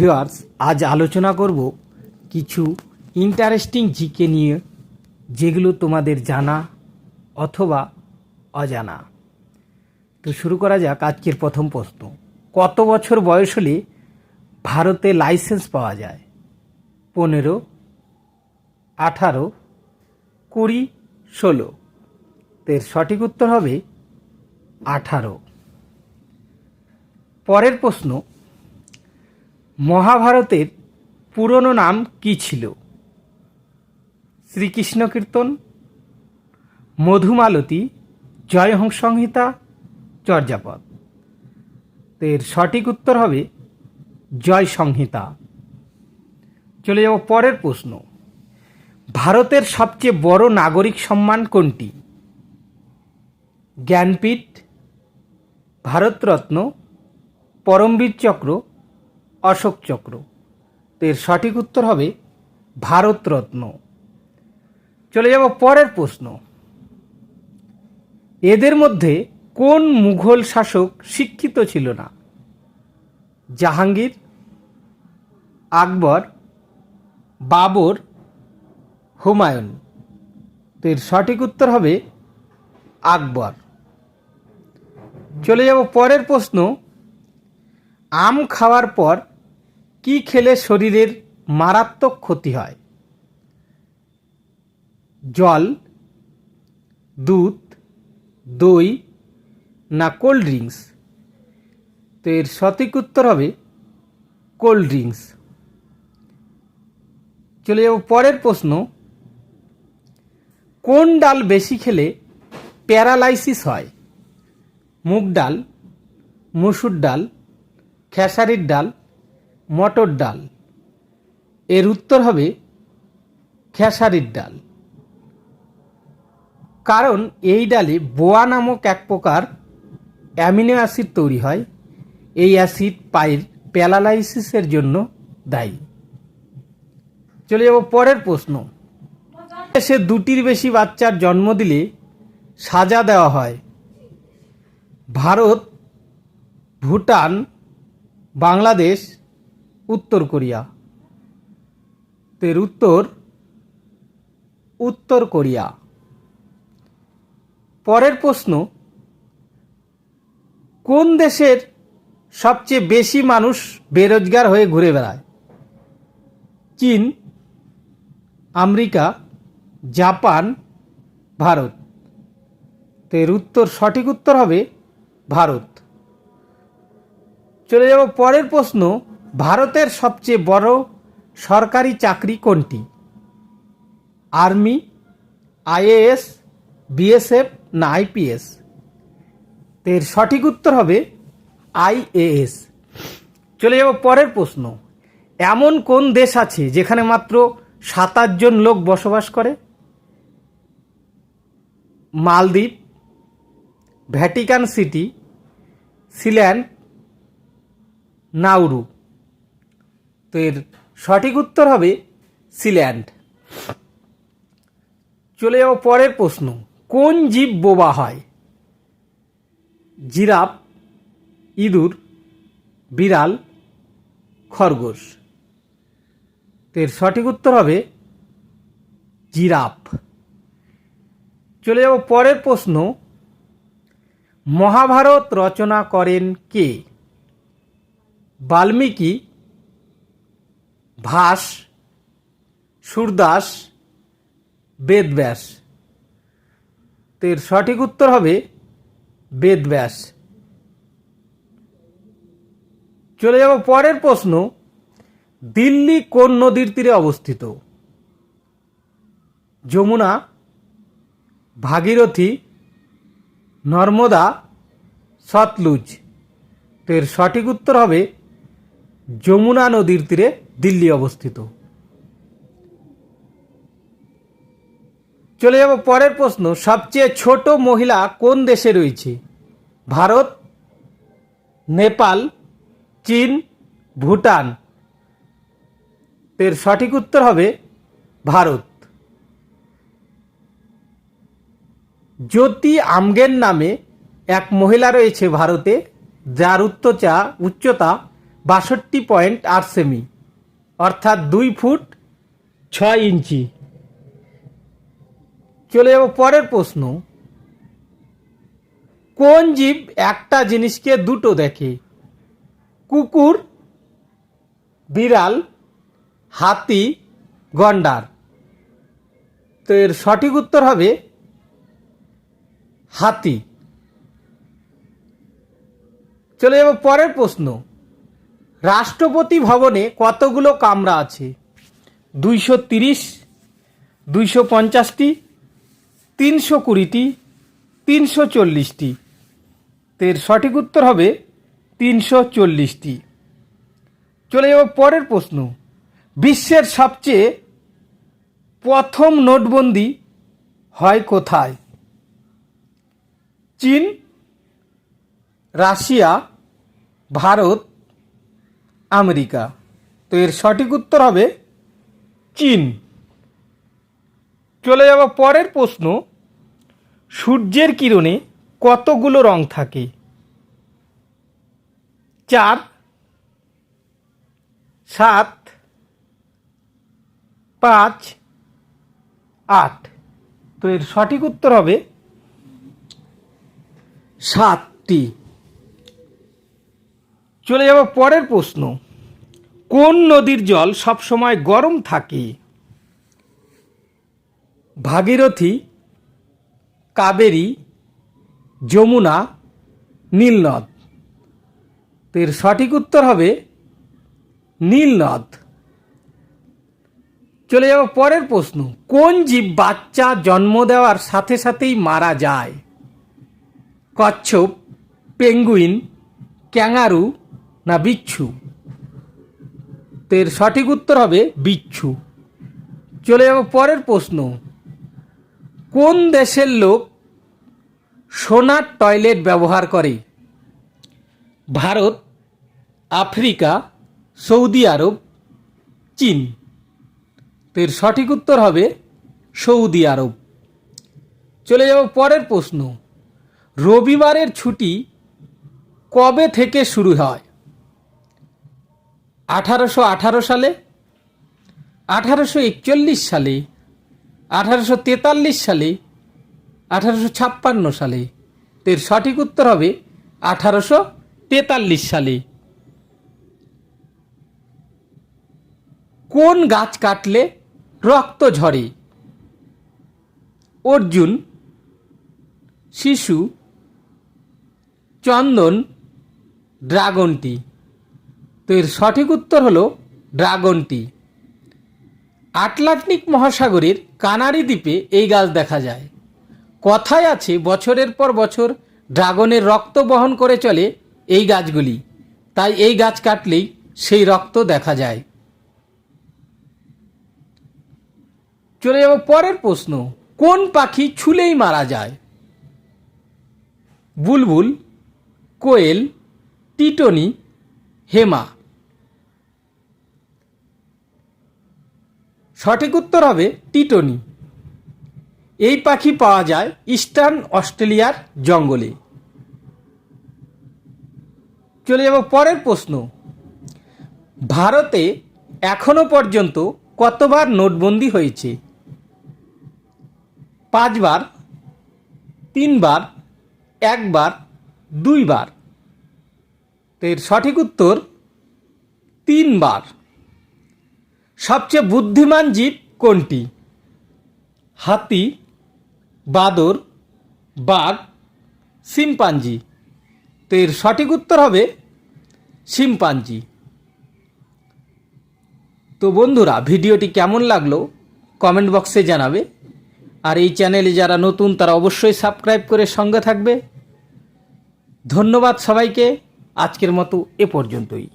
Viewers আজ আলোচনা করব কিছু ইন্টারেস্টিং জিকে নিয়ে, যেগুলো তোমাদের জানা অথবা অজানা। তো শুরু করা যাক আজকের প্রথম প্রশ্ন। কত বছর বয়স হলে ভারতে লাইসেন্স পাওয়া যায়? পনেরো, আঠারো, কুড়ি, ষোলো। এর সঠিক উত্তর হবে আঠারো। পরের প্রশ্ন মহাভারতের পুরনো নাম কি ছিল? শ্রীকৃষ্ণ কীর্তন মধুমালতী জয়হংস সংহিতা চর্যাপদ। তো এর সঠিক উত্তর হবে জয় সংহিতা চলে যাব পরের প্রশ্ন। ভারতের সবচেয়ে বড় নাগরিক সম্মান কোনটি? জ্ঞানপীঠ, ভারতরত্ন পরমবীর চক্র অশোক চক্র। তো এর সঠিক উত্তর হবে ভারতরত্ন। চলে যাব পরের প্রশ্ন। এদের মধ্যে কোন মুঘল শাসক শিক্ষিত ছিল না? জাহাঙ্গীর, আকবর, বাবর, হুমায়ুন। তো এর সঠিক উত্তর হবে আকবর। চলে যাব পরের প্রশ্ন। আম খাওয়ার পর কি খেলে শরীরের মারাত্মক ক্ষতি হয়? জল, দুধ, দই না কোল্ড ড্রিঙ্কস? তো এর সঠিক উত্তর হবে কোল্ড ড্রিঙ্কস। চলে যাব পরের প্রশ্ন। কোন ডাল বেশি খেলে প্যারালাইসিস হয়? মুগ ডাল, মুসুর ডাল, খেসারির ডাল মটর ডাল। এর উত্তর হবে খেসারির ডাল। কারণ এই ডালে বোয়া নামক এক প্রকার অ্যামিনো অ্যাসিড তৈরি হয়। এই অ্যাসিড পায়ের প্যালালাইসিসের জন্য দায়ী। চলে যাব পরের প্রশ্ন। দেশে দুটির বেশি বাচ্চার জন্ম দিলে সাজা দেওয়া হয়। ভারত, ভুটান, বাংলাদেশ উত্তর কোরিয়া। তো এর উত্তর উত্তর কোরিয়া। পরের প্রশ্ন, কোন দেশের সবচেয়ে বেশি মানুষ বেরোজগার হয়ে ঘুরে বেড়ায়? চীন, আমেরিকা, জাপান, ভারত। তো এর উত্তর, সঠিক উত্তর হবে ভারত। চলে যাব পরের প্রশ্ন ভারতের সবচেয়ে বড় সরকারি চাকরি কোনটি? আর্মি, আইএএস, বিএসএফ না আইপিএস? এর সঠিক উত্তর হবে আইএএস। চলে যাব পরের প্রশ্ন। এমন কোন দেশ আছে যেখানে মাত্র সাতাশ জন লোক বসবাস করে? মালদ্বীপ, ভ্যাটিকান সিটি সিল্যান্ড নাউরু। তো এর সঠিক উত্তর হবে সিল্যান্ড। চলে যাব পরের প্রশ্ন, কোন জীব বোবা হয়? জিরাফ, ইঁদুর, বিড়াল, খরগোশ। তো এর সঠিক উত্তর হবে জিরাফ। চলে যাব পরের প্রশ্ন, মহাভারত রচনা করেন কে? বাল্মীকি ভাস, সুরদাস, বেদব্যাস। তো এর সঠিক উত্তর হবে বেদব্যাস। চলে যাব পরের প্রশ্ন। দিল্লি কোন নদীর তীরে অবস্থিত? যমুনা, ভাগীরথী, নর্মদা, সতলুজ। তো এর সঠিক উত্তর হবে যমুনা নদীর তীরে দিল্লি অবস্থিত। চলে যাব পরের প্রশ্ন, সবচেয়ে ছোট মহিলা কোন দেশে রয়েছে? ভারত, নেপাল, চীন, ভুটান? এর সঠিক উত্তর হবে ভারত। জ্যোতি আমগেন নামে এক মহিলা রয়েছে ভারতে, যার উচ্চতা উচ্চতা বাষট্টি পয়েন্ট আট সেমি। অর্থাৎ দুই ফুট ছয় ইঞ্চি। চলে যাব পরের প্রশ্ন। কোন জীব একটা জিনিসকে দুটো দেখে? কুকুর, বিড়াল, হাতি, গন্ডার। তো এর সঠিক উত্তর হবে হাতি। চলে যাব পরের প্রশ্ন। রাষ্ট্রপতি ভবনে কতগুলো কামরা আছে? দুইশো তিরিশ, দুইশো পঞ্চাশটি, তিনশো কুড়িটি, তিনশো চল্লিশটি। এর সঠিক উত্তর হবে তিনশো চল্লিশটি। চলে যাব পরের প্রশ্ন। বিশ্বের সবচেয়ে প্রথম নোটবন্দি হয় কোথায়? চীন, রাশিয়া, ভারত আমেরিকা। তো এর সঠিক উত্তর হবে চীন। চলে যাব পরের প্রশ্ন, সূর্যের কিরণে কতগুলো রং থাকে? চার, সাত, পাঁচ, আট। তো এর সঠিক উত্তর হবে সাতটি। চলে যাব পরের প্রশ্ন। কোন নদীর জল সবসময় গরম থাকে? ভাগীরথী, কাবেরী, যমুনা, নীলনদ। তো এর সঠিক উত্তর হবে নীলনদ। চলে যাব পরের প্রশ্ন। কোন জীব বাচ্চা জন্ম দেওয়ার সাথে সাথেই মারা যায়? কচ্ছপ, পেঙ্গুইন, ক্যাঙারু না বিচ্ছু? এর সঠিক উত্তর হবে বিচ্ছু। চলে যাব পরের প্রশ্ন। কোন দেশের লোক সোনার টয়লেট ব্যবহার করে? ভারত, আফ্রিকা, সৌদি আরব, চীন। এর সঠিক উত্তর হবে সৌদি আরব। চলে যাব পরের প্রশ্ন। রবিবারের ছুটি কবে থেকে শুরু হয়? আঠারোশো আঠারো সালে, আঠারোশো একচল্লিশ সালে, আঠারোশো তেতাল্লিশ সালে, আঠারোশো ছাপ্পান্ন সালে। এর সঠিক উত্তর হবে আঠারোশো তেতাল্লিশ সালে। কোন গাছ কাটলে রক্ত ঝরে? অর্জুন, শিশু, চন্দন, ড্রাগনটি। তো এর সঠিক উত্তর হলো ড্রাগনটি আটলান্টিক মহাসাগরের কানারি দ্বীপে এই গাছ দেখা যায়। কথায় আছে, বছরের পর বছর ড্রাগনের রক্ত বহন করে চলে এই গাছগুলি। তাই এই গাছ কাটলেই সেই রক্ত দেখা যায়। চলে যাব পরের প্রশ্ন, কোন পাখি ছুলেই মারা যায়? বুলবুল, কোয়েল, টিটনি, হেমা। সঠিক উত্তর হবে টিটনি। এই পাখি পাওয়া যায় ইস্টার্ন অস্ট্রেলিয়ার জঙ্গলে। চলে যাব পরের প্রশ্ন। ভারতে এখনও পর্যন্ত কতবার নোটবন্দি হয়েছে? পাঁচবার, তিনবার, একবার, দুইবার। তো এর সঠিক উত্তর তিনবার। সবচেয়ে বুদ্ধিমান জীব কোনটি? হাতি, বাদর, বাঘ, শিম্পাঞ্জি। তো এর সঠিক উত্তর হবে শিম্পাঞ্জি। তো বন্ধুরা, ভিডিওটি কেমন লাগল কমেন্ট বক্সে জানাবে। আর এই চ্যানেলে যারা নতুন, তারা অবশ্যই সাবস্ক্রাইব করে সঙ্গে থাকবে। ধন্যবাদ সবাইকে। আজকের মতো এ পর্যন্তই।